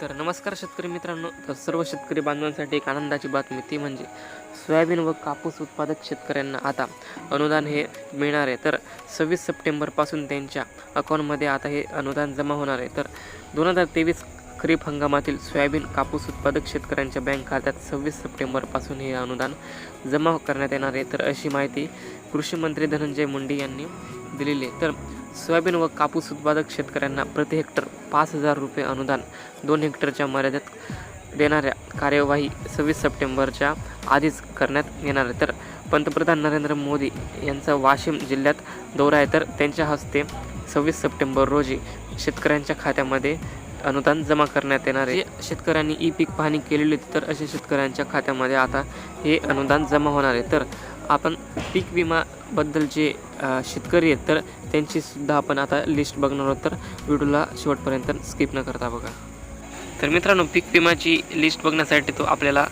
तर नमस्कार शेतकरी मित्रांनो तर सर्व शेतकरी बांधवांसाठी एक आनंदाची बातमी ती म्हणजे सोयाबीन व कापूस उत्पादक शेतकऱ्यांना आता अनुदान हे मिळणार आहे. तर सव्वीस सप्टेंबरपासून त्यांच्या अकाउंटमध्ये आता हे अनुदान जमा होणार आहे. तर दोन हजार तेवीस खरीप हंगामातील सोयाबीन कापूस उत्पादक शेतकऱ्यांच्या बँक खात्यात सव्वीस सप्टेंबरपासून हे अनुदान जमा करण्यात येणार आहे. तर अशी माहिती कृषी मंत्री धनंजय मुंडे यांनी दिलेली आहे. तर सोयाबीन व कापूस उत्पादक शेतकऱ्यांना प्रति हेक्टर पाच हजार रुपये अनुदान दोन हेक्टरच्या मर्यादेत देणाऱ्या कार्यवाही सव्वीस सप्टेंबरच्या आधीच करण्यात येणार आहे. तर पंतप्रधान नरेंद्र मोदी यांचा वाशिम जिल्ह्यात दौरा आहे. तर त्यांच्या हस्ते सव्वीस सप्टेंबर रोजी शेतकऱ्यांच्या खात्यामध्ये अनुदान जमा करण्यात येणार आहे. शेतकऱ्यांनी ई पीक पाहणी केलेली होती तर अशा शेतकऱ्यांच्या खात्यामध्ये आता हे अनुदान जमा होणार आहे. तर आपण पीक विमाबद्दल जे शेतकरी आहेत तर त्यांचीसुद्धा आपण आता लिस्ट बघणार आहोत. तर व्हिडिओला शेवटपर्यंत स्किप न करता बघा. तर मित्रांनो पीक विमाची लिस्ट बघण्यासाठी तो आपल्याला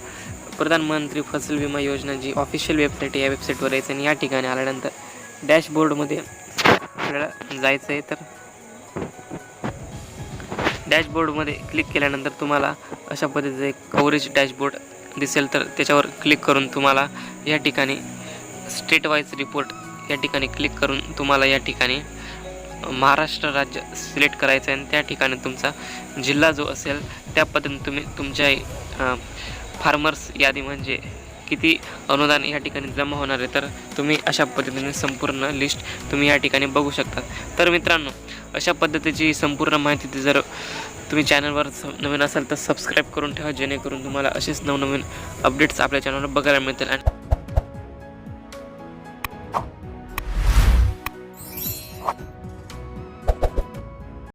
प्रधानमंत्री फसल विमा योजना जी ऑफिशियल वेबसाईट आहे या वेबसाईटवर यायचं आणि या ठिकाणी आल्यानंतर डॅशबोर्डमध्ये आपल्याला जायचं आहे तर डॅशबोर्डमध्ये क्लिक केल्यानंतर तुम्हाला अशा पद्धतीचं एक कव्हरेज डॅशबोर्ड दिसेल. तर त्याच्यावर क्लिक करून तुम्हाला या ठिकाणी स्टेट वाईज रिपोर्ट या ठिकाणी क्लिक करून तुम्हाला या ठिकाणी महाराष्ट्र राज्य सिलेक्ट करायचं आहे. आणि त्या ठिकाणी तुमचा जिल्हा जो असेल त्या पद्धतीने तुम्ही तुमच्या फार्मर्स यादी म्हणजे किती अनुदान या ठिकाणी जमा होणार आहे तर तुम्ही अशा पद्धतीने संपूर्ण लिस्ट तुम्ही या ठिकाणी बघू शकता. तर मित्रांनो अशा पद्धतीची संपूर्ण माहिती जर तुम्ही चॅनलवर नवीन असाल तर सबस्क्राईब करून ठेवा जेणेकरून तुम्हाला असेच नवनवीन अपडेट्स आपल्या चॅनलवर बघायला मिळतील. आणि you.